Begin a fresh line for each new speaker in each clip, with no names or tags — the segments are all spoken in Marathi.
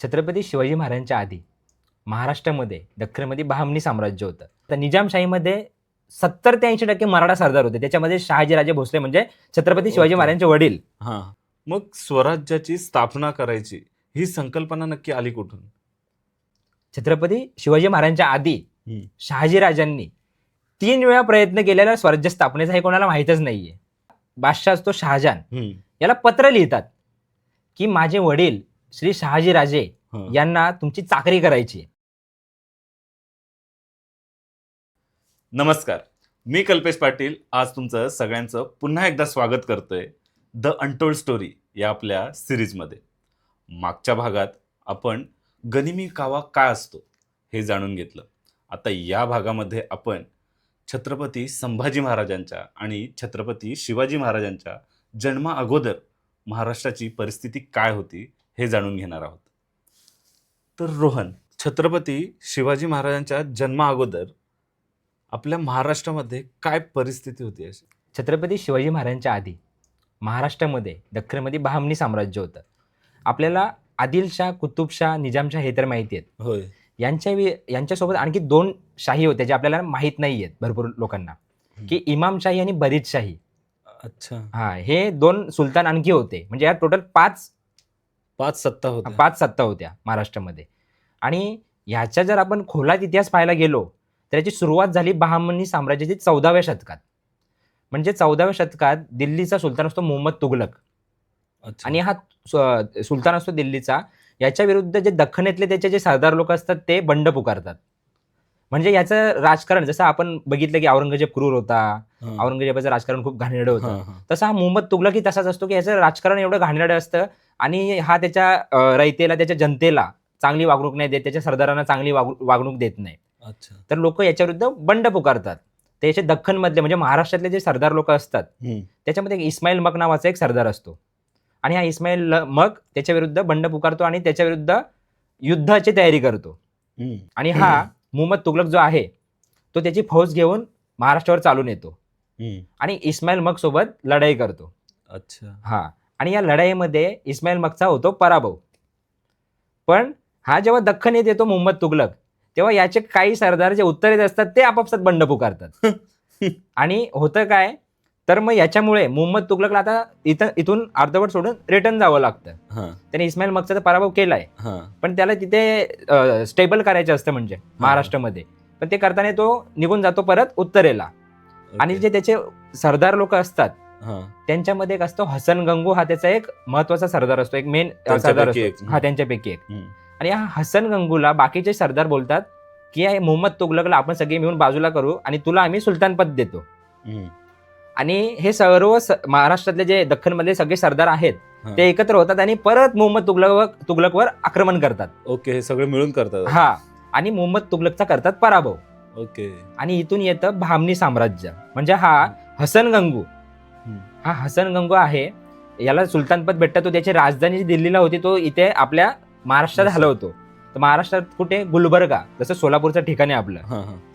छत्रपती शिवाजी महाराजांच्या आधी महाराष्ट्रामध्ये दख्खनमध्ये बहामनी साम्राज्य होतं. तर निजामशाहीमध्ये सत्तर ते ऐंशी टक्के मराठा सरदार होते. त्याच्यामध्ये शहाजीराजे भोसले म्हणजे छत्रपती शिवाजी
ओके.
महाराजांचे वडील.
हा. मग स्वराज्याची स्थापना करायची ही संकल्पना नक्की आली कुठून?
छत्रपती शिवाजी महाराजांच्या आधी. शहाजीराजांनी तीन वेळा प्रयत्न केलेला स्वराज्य स्थापनेचा हे कोणाला माहीतच नाहीये. बादशाह असतो शहाजहान. याला पत्र लिहितात की माझे वडील श्री शहाजीराजे
हा.
यांना तुमची चाकरी करायची.
नमस्कार मी कल्पेश पाटील आज तुमचं सगळ्यांचं पुन्हा एकदा स्वागत करतोय द अनटोल्ड स्टोरी या आपल्या सिरीजमध्ये मागच्या भागात आपण गनिमी कावा काय असतो हे जाणून घेतलं आता या भागामध्ये आपण छत्रपती संभाजी महाराजांच्या आणि छत्रपती शिवाजी महाराजांच्या जन्मा अगोदर महाराष्ट्राची परिस्थिती काय होती हे जाणून घेणार आहोत. तर रोहन छत्रपती शिवाजी महाराजांच्या जन्मा अगोदर आपल्या महाराष्ट्रामध्ये काय परिस्थिती होती अशी?
छत्रपती शिवाजी महाराजांच्या आधी महाराष्ट्रामध्ये दख्खनमध्ये बहामनी साम्राज्य होतं. आपल्याला आदिलशाह कुतुबशाह निजामशाह हे तर माहिती आहेत.
होय.
यांच्या वि- यांच्यासोबत आणखी दोन शाही होत्या ज्या आपल्याला माहीत नाही आहेत भरपूर लोकांना. की इमामशाही आणि बरीदशाही
अच्छा.
हा हे दोन सुलतान आणखी होते. म्हणजे या टोटल पाच
पाच सत्ता होत्या.
पाच सत्ता होत्या महाराष्ट्रामध्ये. आणि ह्याच्या जर आपण खोलात इतिहास पाहायला गेलो तर याची सुरुवात झाली बहामनी साम्राज्याची चौदाव्या शतकात. म्हणजे चौदाव्या शतकात दिल्लीचा सुलतान असतो मोहम्मद तुगलक. आणि हा सुलतान असतो दिल्लीचा. याच्या विरुद्ध जे दख्खनेतले त्याचे जे सरदार लोक असतात ते बंड पुकारतात. म्हणजे याचं राजकारण जसं आपण बघितलं की औरंगजेब क्रूर होता
हा.
औरंगजेबाचं राजकारण खूप घाणेरडं होतं.
हा, हा.
तसा हा मोहम्मद तुगलकी तसाच असतो की याचं राजकारण एवढं घाणेरडं असतं आणि हा त्याच्या रयतेला त्याच्या जनतेला चांगली वागणूक नाही देत त्याच्या सरदारांना चांगली वागणूक देत नाही.
अच्छा.
तर लोक याच्या विरुद्ध बंड पुकारतात. त्याचे दख्खनमधले म्हणजे महाराष्ट्रातले जे सरदार लोक असतात. त्याच्यामध्ये एक इस्माईल मग नावाचा एक सरदार असतो. आणि हा इस्माईल मग त्याच्या विरुद्ध बंड पुकारतो आणि त्याच्या विरुद्ध युद्धाची तयारी करतो. आणि हा मोहम्मद तुगलक जो आहे तो त्याची फौज घेऊन महाराष्ट्रावर चालून येतो. आणि इस्माईल मग सोबत लढाई करतो.
अच्छा.
हा. आणि या लढाईमध्ये इस्माईल मगचा होतो पराभव. पण हा जेव्हा दख्खन येत येतो मोहम्मद तुगलक तेव्हा याचे काही सरदार जे उत्तर येत असतात ते आपापसात बंड पुकारतात. आणि होतं काय? तर मग याच्यामुळे मोहम्मद तुगलकला आता इथं इथून अर्धवट सोडून रिटर्न जावं लागतं. त्याने इस्माईल मगचा तर पराभव केलाय. पण त्याला तिथे स्टेबल करायचं असतं म्हणजे महाराष्ट्रामध्ये. पण ते करताना तो निघून जातो परत उत्तरेला. आणि. जे त्याचे सरदार लोक असतात त्यांच्यामध्ये एक असतो हसन गंगू हा त्याचा एक महत्त्वाचा सरदार असतो एक मेन सरदार. असतो. हा त्यांच्यापैकी एक. आणि हा हसन गंगूला बाकीचे सरदार बोलतात की हे मोहम्मद तुगलकला आपण सगळे मिळून बाजूला करू आणि तुला आम्ही सुलतान पद देतो. आणि हे सर्व महाराष्ट्रातले जे दख्खनमधले सगळे सरदार आहेत. ते एकत्र होतात आणि परत मोहम्मद तुगलक तुगलकवर आक्रमण करतात.
ओके हे सगळे मिळून करतात.
हा. आणि मोहम्मद तुगलकचा करतात पराभव.
ओके.
आणि इथून येतं बहामनी साम्राज्य. म्हणजे हा. हसन गंगू. हा हसन गंगू आहे. याला सुलतानपद भेटतं तो त्याची राजधानी जी दिल्लीला होती तो इथे आपल्या महाराष्ट्रात. हलवतो. तर महाराष्ट्रात कुठे? गुलबर्गा जसं सोलापूरचं ठिकाण आहे आपलं.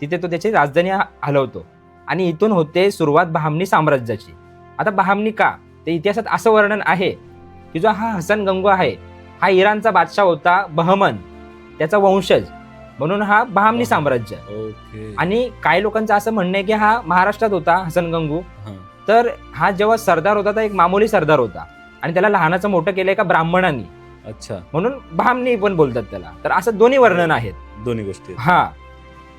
तिथे तो त्याची राजधानी हलवतो. आणि इथून होते सुरुवात बहामनी साम्राज्याची. आता बहामनी का? ते इतिहासात असं वर्णन आहे की जो हा हसन गंगू आहे हा इराणचा बादशाह होता बहमन त्याचा वंशज. म्हणून हा बहामनी. साम्राज्य. आणि काही लोकांचं असं म्हणणं आहे की हा महाराष्ट्रात होता हसन गंगू. तर हा जेव्हा सरदार होता तर एक मामूली सरदार होता. आणि त्याला लहानाचं मोठं केलंय का ब्राह्मणांनी.
अच्छा.
म्हणून बहामनी पण बोलतात त्याला. तर असं दोन्ही वर्णन आहेत.
दोन्ही गोष्टी.
हा.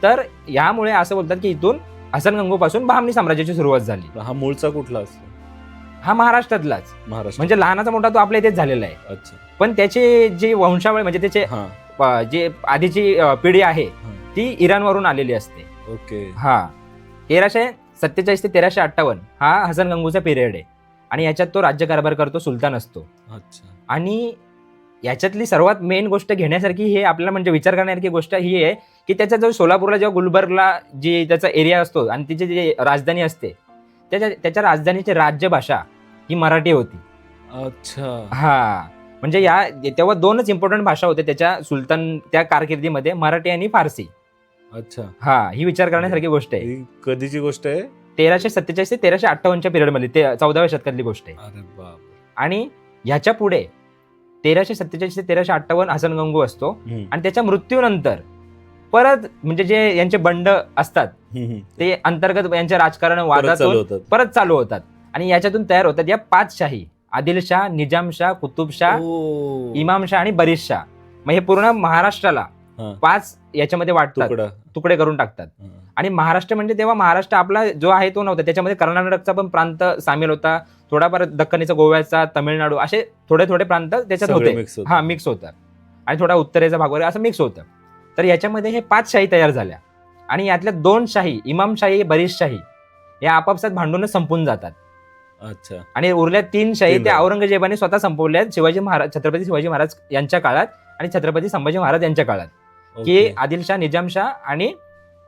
तर यामुळे असं बोलतात की इथून हसन गंगू पासून बहामनी साम्राज्याची सुरुवात झाली.
हा मूळचा कुठला असतो?
हा महाराष्ट्रातलाच.
महाराष्ट्र.
म्हणजे लहानाचा मोठा तो आपल्या इथेच झालेला आहे.
अच्छा.
पण त्याची जी वंशावळ म्हणजे त्याचे
हा.
अ, जे आधीची अ, पिढी आहे
हा.
ती इराणवरून आलेली असते.
ओके.
हा. तेराशे सत्तेचाळीस ते तेराशे अठ्ठावन्न हा हसन गंगूचा पिरियड आहे. आणि याच्यात तो राज्यकारभार करतो सुलतान असतो.
अच्छा.
आणि याच्यातली सर्वात मेन गोष्ट घेण्यासारखी हे आपल्याला म्हणजे विचार करण्यासारखी गोष्ट ही आहे की त्याचा जो सोलापूरला जेव्हा गुलबर्गला जी त्याचा एरिया असतो आणि तिची जी राजधानी असते त्याच्या त्याच्या राजधानीची राज्यभाषा ही मराठी होती.
अच्छा.
हा. म्हणजे या तेव्हा दोनच इम्पॉर्टंट भाषा होत्या त्याच्या सुलतान त्या कारकिर्दीमध्ये मराठी आणि फारसी.
अच्छा.
हा ही विचार करण्यासारखी गोष्ट आहे.
ही कधीची गोष्ट आहे?
तेराशे सत्तेचाळीस ते तेराशे अठ्ठावन्नच्या पिरियडमध्ये ते चौदाव्या शतकातली गोष्ट आहे.
अरे बाप
आणि ह्याच्या पुढे तेराशे सत्तेचाळीस ते तेराशे अठ्ठावन्न हसन गंगू असतो.
हम्म,
आणि त्याच्या मृत्यूनंतर परत म्हणजे जे यांचे बंड असतात
हम्म, हम्म.
ते अंतर्गत यांच्या राजकारण
परत
वादातून
चालू होतात.
परत चालू होतात. आणि याच्यातून तयार होतात या पाच शाही. आदिलशाह निजामशाह कुतुबशाह
ओ.
इमामशाह आणि बरीशशाह मग हे पूर्ण महाराष्ट्राला. पाच याच्यामध्ये वाटतात.
तुकडा.
करून टाकतात. आणि महाराष्ट्र म्हणजे तेव्हा महाराष्ट्र आपला जो आहे तो नव्हता. त्याच्यामध्ये कर्नाटकचा पण प्रांत सामील होता. थोडाफार दख्खनीचा गोव्याचा तमिळनाडू असे थोडे थोडे प्रांत त्याच्यात होते. हा मिक्स होतं. आणि थोडा उत्तरेचा भाग वगैरे असं मिक्स होतं. तर याच्यामध्ये हे पाच शाही तयार झाल्या. आणि यातल्या दोन शाही इमामशाही बरीशशाही या आपापसात भांडूनच संपून जातात.
अच्छा.
आणि उरल्या तीन शाही त्या. औरंगजेबाने स्वतः संपवल्या शिवाजी महाराज छत्रपती शिवाजी महाराज यांच्या काळात आणि छत्रपती संभाजी महाराज यांच्या काळात. की. आदिलशाह निजामशाह आणि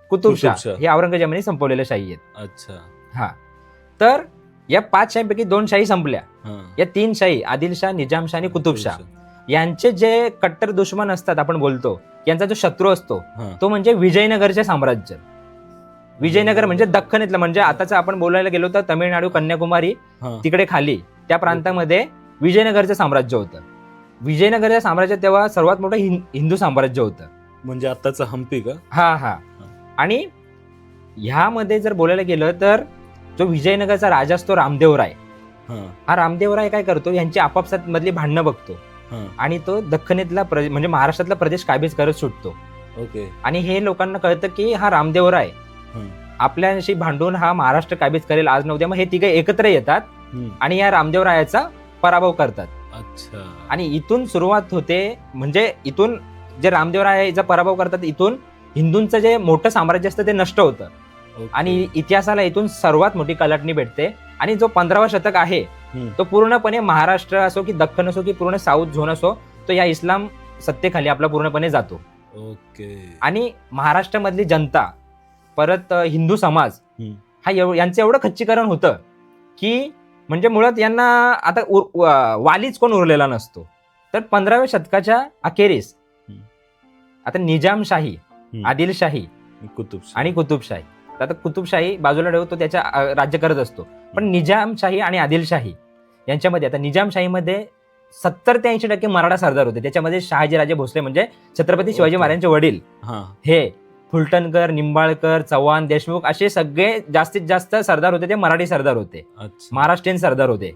कुतुबशाह
कुतुबशाह.
हे औरंगजेबाने संपवलेल्या शाही आहेत.
अच्छा.
हा. तर या पाच शाहीपैकी दोन शाही संपल्या.
हा.
या तीन शाही आदिलशाह निजामशाह आणि कुतुबशाह यांचे जे कट्टर दुश्मन असतात आपण बोलतो यांचा जो शत्रू असतो
हा.
तो म्हणजे विजयनगरचे साम्राज्य. विजयनगर म्हणजे दख्खनीतलं म्हणजे आताच आपण बोलायला गेलो तर तमिळनाडू कन्याकुमारी
हा.
तिकडे खाली त्या प्रांतामध्ये विजयनगरचं साम्राज्य होतं. विजयनगरच्या साम्राज्यात तेव्हा सर्वात मोठं हिं- हिंदू साम्राज्य होतं.
म्हणजे आताच हम्पी का?
हा हा. आणि ह्यामध्ये जर बोलायला गेलं तर जो विजयनगरचा राजा असतो रामदेवराय
हा.
हा रामदेवराय काय करतो? यांची आपापसात मधली भांडणं बघतो.
हा.
आणि तो दख्खनीतला प्रदेश म्हणजे महाराष्ट्रातला प्रदेश काबीज करत सुटतो.
ओके.
आणि हे लोकांना कळतं की हा रामदेवराय
हं.
आपल्याशी भांडून हा महाराष्ट्र काबीज करेल आज नव्हत्या मग हे तिघे एकत्र येतात
हम्म.
आणि या रामदेवरायाचा पराभव करतात.
अच्छा.
आणि इथून सुरुवात होते म्हणजे इथून जे रामदेवरायाचा पराभव करतात इथून हिंदूंचं जे मोठं साम्राज्य असतं ते नष्ट होतं. आणि इतिहासाला इथून सर्वात मोठी कलाटणी भेटते आणि जो पंधरावा शतक आहे. तो पूर्णपणे महाराष्ट्र असो की दख्खन असो की पूर्ण साऊथ झोन असो तो या इस्लाम सत्तेखाली आपला पूर्णपणे जातो
ओके
आणि महाराष्ट्रामधली जनता परत हिंदू समाज. हा यांचं एवढं खच्चीकरण होतं की म्हणजे मुळात यांना आता वालीच कोण उरलेला नसतो तर पंधराव्या शतकाच्या अखेरीस. आता निजामशाही. आदिलशाही
कुतुबशाह.
आणि कुतुबशाही. आता कुतुबशाही बाजूला ठेवतो त्याच्या राज्य करत असतो. पण निजामशाही आणि आदिलशाही यांच्यामध्ये आता निजामशाहीमध्ये सत्तर ते ऐंशी टक्के मराठा सरदार होते. त्याच्यामध्ये शहाजीराजे भोसले म्हणजे छत्रपती शिवाजी. महाराजांचे वडील.
हा.
फुलटणकर निंबाळकर चव्हाण देशमुख असे सगळे जास्तीत जास्त सरदार होते ते मराठी सरदार होते. महाराष्ट्रीयन सरदार होते.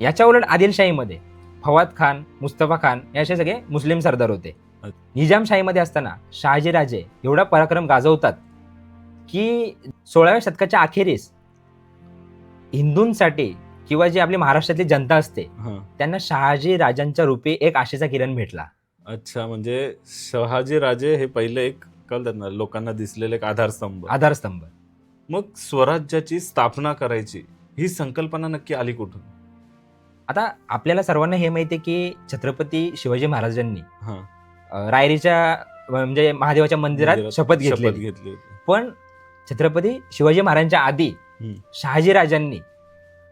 याच्या उलट आदिलशाहीमध्ये फवाद खान मुस्तफा खान हे असे सगळे मुस्लिम सरदार होते. निजामशाहीमध्ये असताना शहाजीराजे एवढा पराक्रम गाजवतात की सोळाव्या शतकाच्या अखेरीस हिंदूंसाठी किंवा जी आपली महाराष्ट्रातली जनता असते त्यांना शहाजी राजांच्या रूपी एक आशेचा किरण भेटला.
अच्छा म्हणजे शहाजी राजे हे पहिले एक काय बोलतात ना लोकांना दिसलेले एक आधारस्तंभ.
आधारस्तंभ.
मग स्वराज्याची स्थापना करायची ही संकल्पना नक्की आली कुठून?
आता आपल्याला सर्वांना हे माहिती आहे की छत्रपती शिवाजी महाराजांनी रायरीच्या म्हणजे महादेवाच्या मंदिरात शपथ घेतली
शपथ घेतली होती
पण छत्रपती शिवाजी महाराजांच्या आधी
हम्म.
शहाजी राजांनी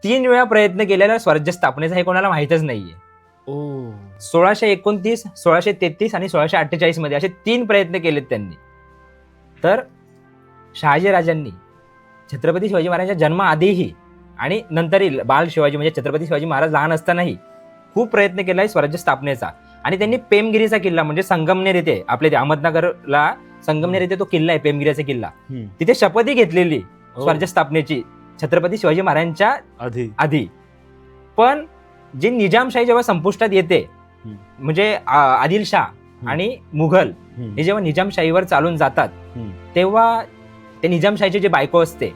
तीन वेळा प्रयत्न केलेला स्वराज्य स्थापनेचा हे कोणाला माहितच नाहीये. सोळाशे एकोणतीस सोळाशे तेहतीस आणि सोळाशे अठ्ठेचाळीसमध्ये असे तीन प्रयत्न केलेत त्यांनी. तर शहाजी राजांनी छत्रपती शिवाजी महाराजांच्या जन्माआधीही आणि नंतरही बाल शिवाजी म्हणजे छत्रपती शिवाजी महाराज लहान असतानाही खूप प्रयत्न केला आहे स्वराज्य स्थापनेचा. आणि त्यांनी पेमगिरीचा किल्ला म्हणजे संगमनेर येथे आपल्या इथे अहमदनगरला संगमनेर येथे तो किल्ला आहे पेमगिरीचा किल्ला
हम्म.
तिथे शपथही घेतलेली
ओ,
स्वराज्य स्थापनेची छत्रपती शिवाजी महाराजांच्या
आधी
आधी पण जी निजामशाही जेव्हा संपुष्टात येते
हम्म.
म्हणजे आ, आदिलशाह आणि मुघल
हम्म.
हे जेव्हा निजामशाहीवर चालून जातात
हम्म.
तेव्हा ते निजामशाहीची जी बायको असते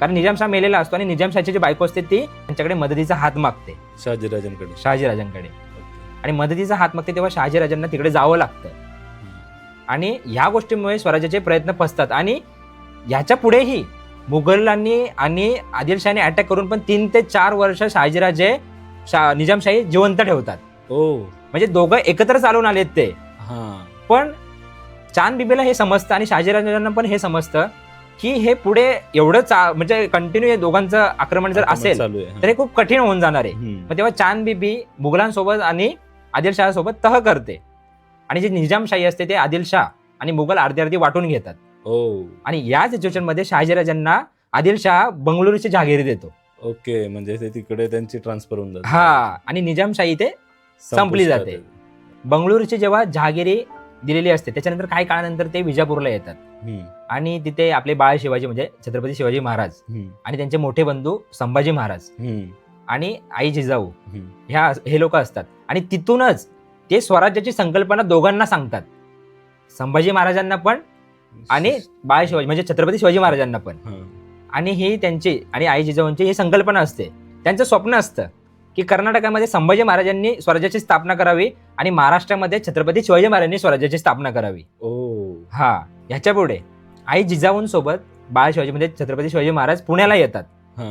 कारण निजामशाह मेलेला असतो आणि निजामशाहीची जी बायको असते ती त्यांच्याकडे मदतीचा हात मागते
शहाजीराजांकडे
शहाजीराजांकडे. आणि मदतीचा हात मागते तेव्हा शहाजीराजांना तिकडे जावं लागतं. आणि ह्या गोष्टीमुळे स्वराज्याचे प्रयत्न फसतात आणि ह्याच्या पुढेही मुघलांनी आणि आदिलशाहने अटॅक करून पण तीन ते चार वर्ष शहाजीराजे शा निजामशाही जिवंत ठेवतात.
ओ
म्हणजे दोघं एकत्र चालून आलेत ते.
हा.
पण चांद बिबेला हे समजतं आणि शहाजीराजांना पण हे समजतं की हे पुढे एवढं चा म्हणजे कंटिन्यू हे दोघांचं आक्रमण जर असेल तर हे खूप कठीण होऊन जाणार आहे. मग तेव्हा चांद बिबी मुघलांसोबत आणि आदिलशहासोबत तह करते. आणि जी निजामशाही असते ते आदिलशाह आणि मुघल अर्धी अर्धी वाटून घेतात.
ओ
आणि या सिच्युएशनमध्ये शहाजीराजांना आदिलशाह बंगळुरूची जहागिरी देतो.
ओके म्हणजे ते तिकडे त्यांची ट्रान्सफर होऊन जाते.
हा आणि निजामशाही ते संपली जाते. बंगळुरूची जेव्हा जहागिरी दिलेली असते त्याच्यानंतर काही काळानंतर ते विजापूरला येतात. आणि तिथे आपले बाळ शिवाजी म्हणजे छत्रपती शिवाजी महाराज आणि त्यांचे मोठे बंधू संभाजी महाराज. आणि आई जिजाऊ. ह्या हे लोक असतात. आणि तिथूनच ते स्वराज्याची संकल्पना दोघांना सांगतात. संभाजी महाराजांना पण आणि बाळ शिवाजी म्हणजे छत्रपती शिवाजी महाराजांना पण. आणि ही त्यांची आणि आई जिजाऊंची ही संकल्पना असते. त्यांचं स्वप्न असतं की कर्नाटकामध्ये संभाजी महाराजांनी स्वराज्याची स्थापना करावी आणि महाराष्ट्रामध्ये छत्रपती शिवाजी महाराजांनी स्वराज्याची स्थापना करावी.
ओ.
हा ह्याच्या पुढे आई जिजाऊंसोबत बाळ शिवाजी म्हणजे छत्रपती शिवाजी महाराज पुण्याला येतात.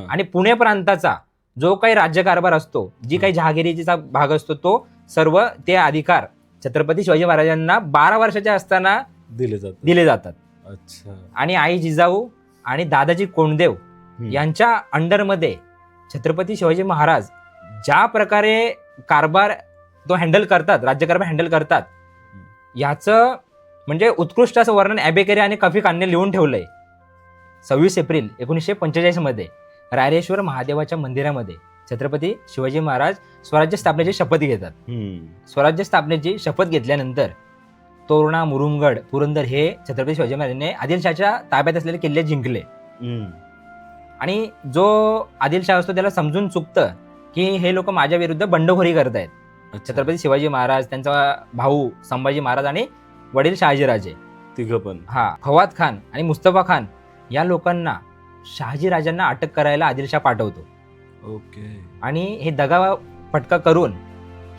आणि पुणे प्रांताचा जो काही राज्यकारभार असतो जी काही जहागिरीचा भाग असतो तो सर्व ते अधिकार छत्रपती शिवाजी महाराजांना बारा वर्षाच्या असताना
दिले जातात.
दिले जातात.
अच्छा.
आणि आई जिजाऊ आणि दादाजी कोंडदेव यांच्या अंडरमध्ये छत्रपती शिवाजी महाराज ज्या प्रकारे कारभार तो हँडल करतात राज्यकारभार हँडल करतात याचं म्हणजे उत्कृष्ट असं वर्णन ॲबेकेरे आणि कफी खानने लिहून ठेवलंय. सव्वीस एप्रिल एकोणीसशे पंचेचाळीसमध्ये रायरेश्वर महादेवाच्या मंदिरामध्ये छत्रपती शिवाजी महाराज स्वराज्य स्थापनेची शपथ घेतात.
हम्म,
स्वराज्य स्थापनेची शपथ घेतल्यानंतर तोरणा मुरुमगड पुरंदर हे छत्रपती शिवाजी महाराजांनी आदिलशाच्या ताब्यात असलेले किल्ले जिंकले.
हम्म,
आणि जो आदिलशाह असतो त्याला समजून चुकतं की हे लोक माझ्या विरुद्ध बंडखोरी करतायत.
अच्छा.
छत्रपती शिवाजी महाराज त्यांचा भाऊ संभाजी महाराज आणि वडील शहाजीराजे.
तिघं पण.
हा फवाद खान आणि मुस्तफा खान या लोकांना शहाजीराजांना अटक करायला आदिलशाह पाठवतो.
ओके.
आणि हे दगा फटका करून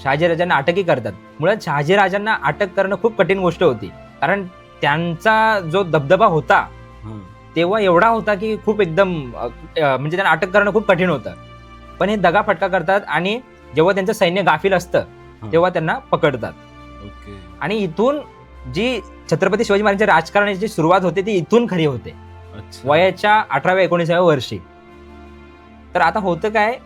शहाजीराजांना अटकही करतात. मुळात शहाजीराजांना अटक करणं खूप कठीण गोष्ट होती. कारण त्यांचा जो दबदबा होता तेव्हा एवढा होता की खूप एकदम म्हणजे त्यांना अटक करणं खूप कठीण होतं. पण हे दगा फटका करतात आणि जेव्हा त्यांचं सैन्य गाफील असतं. तेव्हा त्यांना पकडतात.
ओके.
आणि इथून जी छत्रपती शिवाजी महाराजांच्या राजकारणाची सुरुवात होते ती इथून खरी होते. वयाच्या अठराव्या एकोणीसाव्या वर्षी. तर आता होतं काय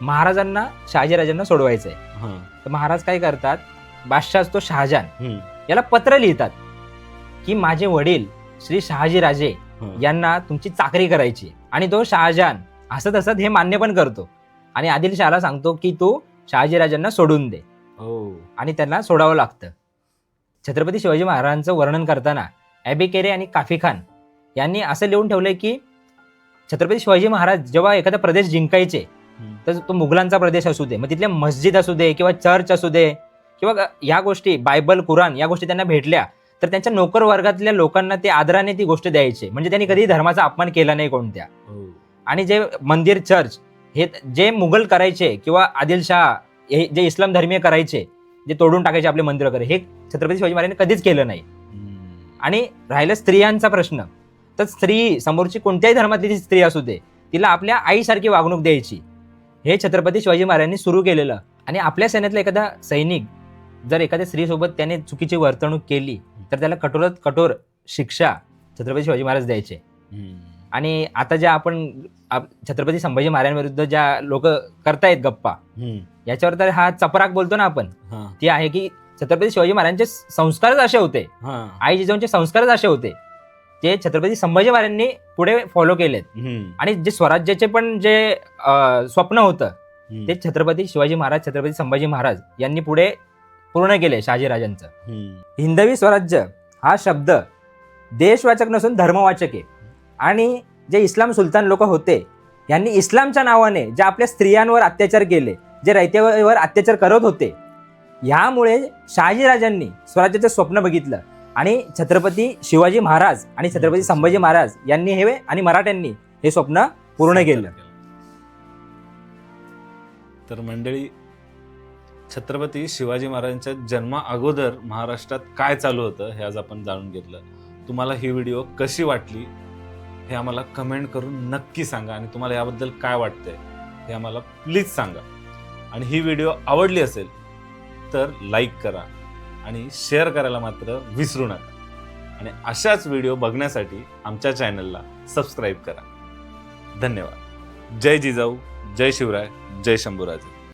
महाराजांना शहाजीराजांना सोडवायचंय.
हा,
तर महाराज काय करतात बादशाह असतो शहाजान.
हम्म,
याला पत्र लिहितात की माझे वडील श्री शहाजीराजे
हा.
यांना तुमची चाकरी करायची आणि तो शहाजहान हसत हसत हे मान्य पण करतो. आणि आदिलशहाला सांगतो की तू शहाजीराजांना सोडून दे.
ओ
आणि त्यांना सोडावं लागतं. छत्रपती शिवाजी महाराजांचं वर्णन करताना ॲबी केरे आणि काफी खान यांनी असं लिहून ठेवलंय की छत्रपती शिवाजी महाराज जेव्हा एखादा प्रदेश जिंकायचे तर तो मुघलांचा प्रदेश असू दे मग तिथल्या मस्जिद असू दे किंवा चर्च असू दे किंवा ह्या गोष्टी बायबल कुराण या गोष्टी त्यांना भेटल्या तर त्यांच्या नोकर वर्गातल्या लोकांना ते आदराने ती गोष्ट द्यायचे. म्हणजे त्यांनी कधी धर्माचा अपमान केला नाही कोणत्या.
ओ,
आणि जे मंदिर चर्च हे जे मुघल करायचे किंवा आदिलशाह हे जे इस्लाम धर्मीय करायचे जे तोडून टाकायचे आपले मंदिर वगैरे हे छत्रपती शिवाजी महाराजांनी कधीच केलं नाही. आणि राहिलं स्त्रियांचा प्रश्न. तर स्त्री समोरची कोणत्याही धर्मातली ती स्त्री असू दे तिला आपल्या आईसारखी वागणूक द्यायची. हे छत्रपती शिवाजी महाराजांनी सुरू केलेलं. आणि आपल्या सैन्यातला एखादा सैनिक जर एखाद्या स्त्रीसोबत त्याने चुकीची वर्तणूक केली तर त्याला कठोरात कठोर शिक्षा छत्रपती शिवाजी महाराज द्यायचे. आणि आता ज्या आपण आप- छत्रपती संभाजी महाराजांविरुद्ध ज्या लोक करतायत गप्पा याच्यावर तर हा चपराक बोलतो ना आपण. ती आहे की छत्रपती शिवाजी महाराजांचे संस्कारच असे होते. आई जिजाऊंचे संस्कारच असे होते. ते छत्रपती संभाजी महाराजांनी पुढे फॉलो केलेत. आणि जे स्वराज्याचे पण जे अ, स्वप्न होतं ते छत्रपती शिवाजी महाराज छत्रपती संभाजी महाराज यांनी पुढे पूर्ण केले शहाजीराजांचं. हिंदवी स्वराज्य हा शब्द देशवाचक नसून धर्मवाचक आहे. आणि जे इस्लाम सुलतान लोक होते यांनी इस्लामच्या नावाने जे आपल्या स्त्रियांवर अत्याचार केले जे रयतेवर अत्याचार करत होते ह्यामुळे शहाजीराजांनी स्वराज्याचं स्वप्न बघितलं. आणि छत्रपती शिवाजी महाराज आणि छत्रपती संभाजी महाराज यांनी हे आणि मराठ्यांनी हे स्वप्न पूर्ण केलं.
तर मंडळी छत्रपती शिवाजी महाराजांच्या जन्मा अगोदर महाराष्ट्रात काय चालू होतं हे आज आपण जाणून घेतलं. तुम्हाला ही व्हिडिओ कशी वाटली हे आम्हाला कमेंट करून नक्की सांगा आणि तुम्हाला याबद्दल काय वाटतंय हे आम्हाला प्लीज सांगा. आणि ही व्हिडिओ आवडली असेल तर लाईक करा. आणि शेअर करायला मात्र विसरू नका. आणि अशाच व्हिडिओ बघण्यासाठी आमच्या चॅनलला सबस्क्राईब करा. धन्यवाद. जय जिजाऊ जय शिवराय जय शंभूराजे.